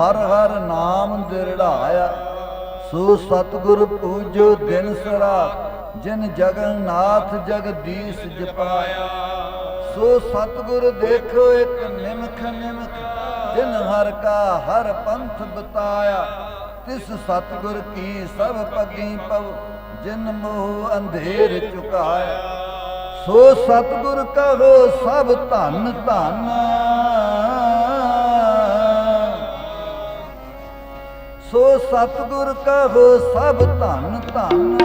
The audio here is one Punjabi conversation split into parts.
ਹਰ ਹਰ ਨਾਮ ਦਿਰੜਾਇਆ। ਸੋ ਸਤਿਗੁਰ ਪੂਜੋ ਦਿਨ ਸਰਾ, ਜਿਨ ਜਗਨਨਾਥ ਜਗਦੀਸ਼ ਜਪਾਇਆ। ਸੋ ਸਤਿਗੁਰ ਦੇਖੋ ਇੱਕ ਨਿਮਖ ਨਿਮਖ, ਜਿਨ ਹਰ ਕਾ ਹਰ ਪੰਥ ਬਤਾਇਆ। ਤਿਸ ਸਤਿਗੁਰ ਕੀ ਸਭ ਪਗੀ ਪਵ, ਜਿਨ ਮੋਹ ਅੰਧੇਰ ਚੁਕਾਇਆ। ਸੋ ਸਤਿਗੁਰ ਕਹੋ ਸਭ ਧਨ ਧਨ। ਸੋ ਸਤਿਗੁਰ ਕਹੋ ਸਭ ਧਨ ਧਨ,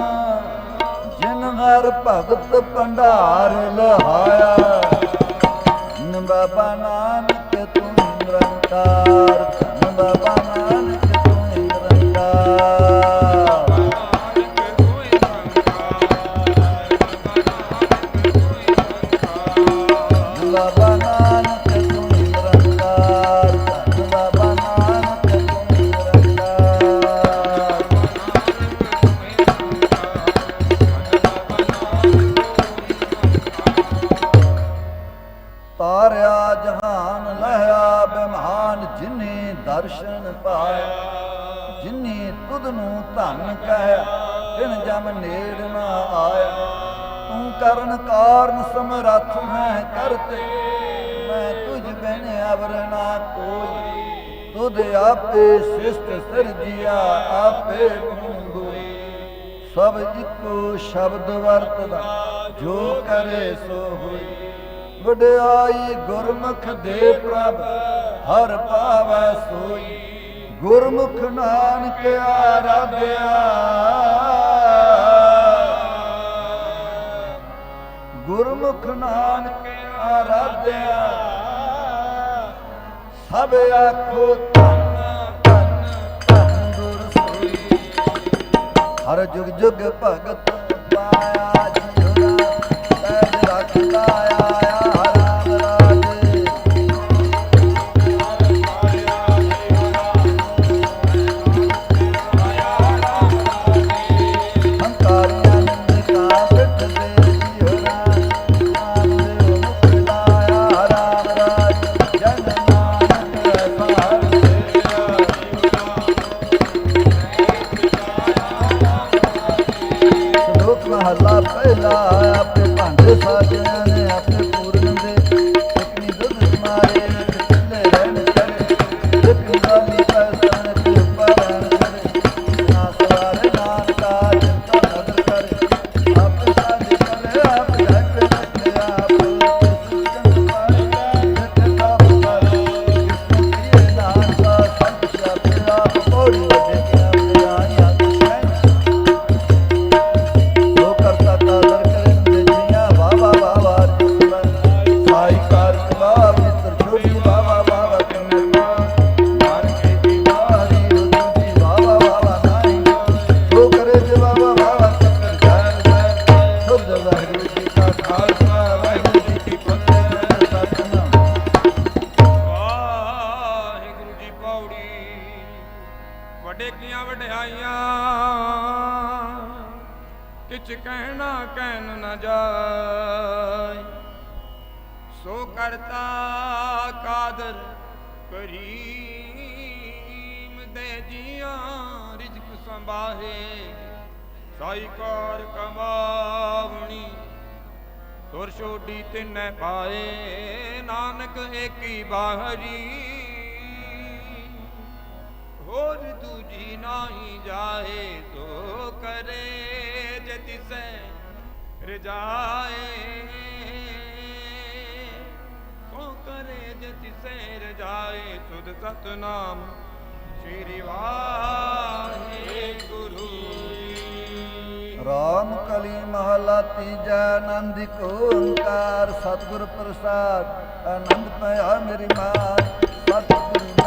ਜਿਨ ਹਰ ਭਗਤ ਭੰਡਾਰ ਲਹਾਇਆ। ਨ ਬਾਬਾ ਨਾਨਕ ਤੂੰ ਨਿਰੰਕਾਰ। ਧੰਨ ਬਾਬਾ ਨਾਨਕ ਕਰਨ ਕਾਰਨ ਸਮਰੱਥ ਹੈ ਕਰਤੇ। ਮੈਂ ਤੁਝ ਬਿਨ ਅਵਰਨਾ ਕੋਈ। ਤੁਧ ਆਪੇ ਸਿਸ਼ਟ ਸਿਰਜਿਆ, ਆਪੇ ਭੂੰਗੋ ਸਭ ਇੱਕੋ ਸ਼ਬਦ ਵਰਤਦਾ, ਜੋ ਕਰੇ ਸੋ ਹੋਈ। ਵਡਿਆਈ ਗੁਰਮੁਖ ਦੇ ਪ੍ਰਭ, ਹਰ ਪਾਵੈ ਸੋਈ। ਗੁਰਮੁਖ ਨਾਨਕ ਆਰਾਧਿਆ। ਗੁਰਮੁਖ ਨਾਨਕ ਆਰਾਧਿਆ। ਸਭ ਆਖੋ ਧੰਨ ਧੰਨ ਧੰਨ ਗੁਰ ਸੋਈ ਹਰ ਜੁਗ ਜੁਗ ਭਗਤ ਪਾਇਆ ਆਪਣੇ ਸੋ ਕਰਤਾ ਕਾਦਰ ਕਰੀਮ ਦੇ ਜੀਆਂ ਰਿਜ਼ਕ ਸੰਭਾਹੇ। ਸਾਈ ਕਾਰ ਕਮਾਵਣੀ, ਤੁਰ ਛੋਡੀ ਤਿੰਨੈ ਪਾਏ। ਨਾਨਕ ਏਕੀ ਬਾਹਰੀ, ਹੋਰ ਦੂਜੀ ਨਹੀਂ ਜਾਏ। ਸੋ ਕਰੇ ਜੇ ਤਿਸੈ ਰਜਾਏ। ਕਰੇ ਜੇ ਰਜਾਏ ਸੁਧ ਸਤਨਾਮ। ਸ੍ਰੀ ਵਾਹਿਗੁਰੂ। ਰਾਮ ਕਲੀ ਮਹਲਾ ਤੀਜਾ ਆਨੰਦ ਇੱਕ ਓੰਕਾਰ, ਸਤਿਗੁਰ ਪ੍ਰਸਾਦ। ਆਨੰਦ ਪਿਆ ਮੇਰੀ ਮਾਤ ਸਤਿਗੁਰ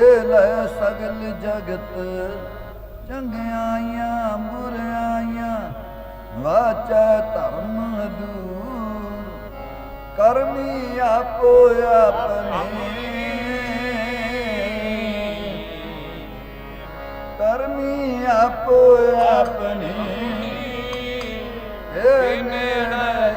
ਲੈ ਸਗਲ ਜਗਤ ਚੰਗਿਆਈਆਂ ਬੁਰਾਈਆਂ ਵਾਚੈ ਧਰਮ ਦੂਰ। ਕਰਮੀ ਆਪੋ ਆਪਣੀ। ਕਰਮੀ ਆਪੋ ਆਪਣੀ। ਏ ਨੇੜੇ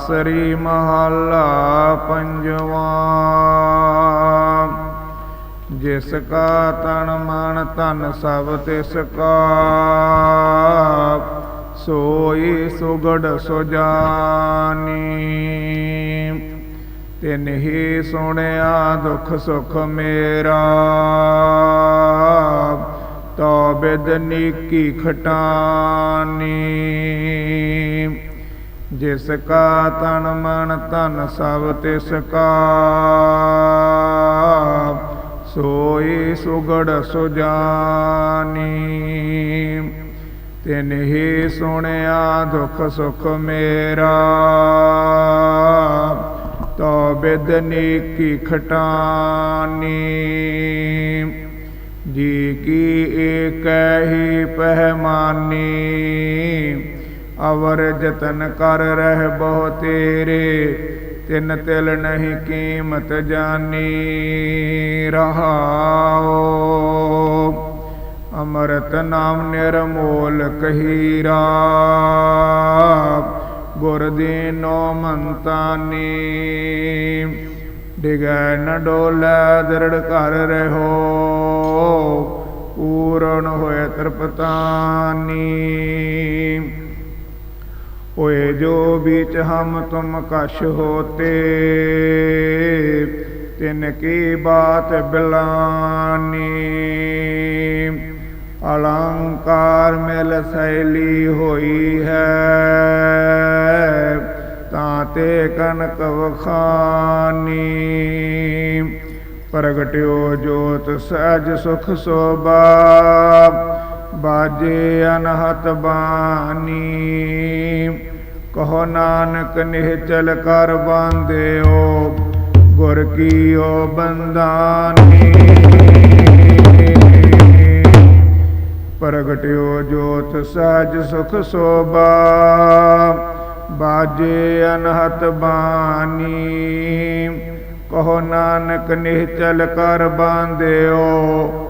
ਤਨਾਸਰੀ ਮਹੱਲਾ ਪੰਜਵਾਂ। ਜਿਸ ਕਾ ਤਨ ਮਨ ਧਨ ਸਭ ਤਿਸ ਕਾ, ਸੋਈ ਸੁਗੜ ਸੁਜਾਨੀ। ਤਿਨ ਹੀ ਸੁਣਿਆ ਦੁਖ ਸੁਖ ਮੇਰਾ, ਤੋ ਬਿਦ ਨੀਕੀ ਖਟਾਨੀ। ਜਿਸ ਕਾ ਤਨ ਮਨ ਧਨ ਸਭ ਤਿਸ ਕਾ, ਸੋਈ ਸੁਗੜ ਸੁਜਾਨੀ। ਤਿਨ ਹੀ ਸੁਣਿਆ ਦੁਖ ਸੁਖ ਮੇਰਾ, ਤੋ ਬਿਦਨੀ ਕੀ ਖਟਾਨੀ। ਜੀ ਕੀ ਏਕ ਹੀ ਪਹਿਮਾਨੀ ਅਵਰ ਜਤਨ ਕਰ ਰਹਿ ਬਹੁ ਤੇਰੇ, ਤਿਨ ਤਿਲ ਨਹੀਂ ਕੀਮਤ ਜਾਨੀ ਰਹਾਓ ਅਮਰਤ ਨਾਮ ਨਿਰਮੋਲ ਕਹੀਰਾ ਗੁਰ ਦੀਨੋ ਮੰਤਾਨੀ। ਡਿਗੈ ਨ ਡੋਲੇ ਦਰੜ ਕਰ ਰਹੋ, ਪੂਰਨ ਹੋਏ ਤ੍ਰਿਪਤਾਨੀ। اوئے جو بیچ ہم تم کش ہوتے تن کی بات بلانی الانکار مل سیلی ہوئی ہے تاتے کنک وخانی پرگٹو جوت سج سکھ سوبا ਬਾਜੇ ਅਨਹਤ ਬਾਣੀ। ਕਹੋ ਨਾਨਕ ਨਿਹਚਲ ਕਰ ਬਾਂਧਿਓ, ਗੁਰ ਕੀਓ ਬੰਦਾਨੀ ਪ੍ਰਗਟਿਓ ਜੋਤ ਸਜ ਸੁਖ ਸੋਭਾ। ਬਾਜੇ ਅਨਹਤ ਬਾਣੀ। ਕਹੋ ਨਾਨਕ ਨਿਹਚਲ ਕਰ ਬਾਂਧਿਓ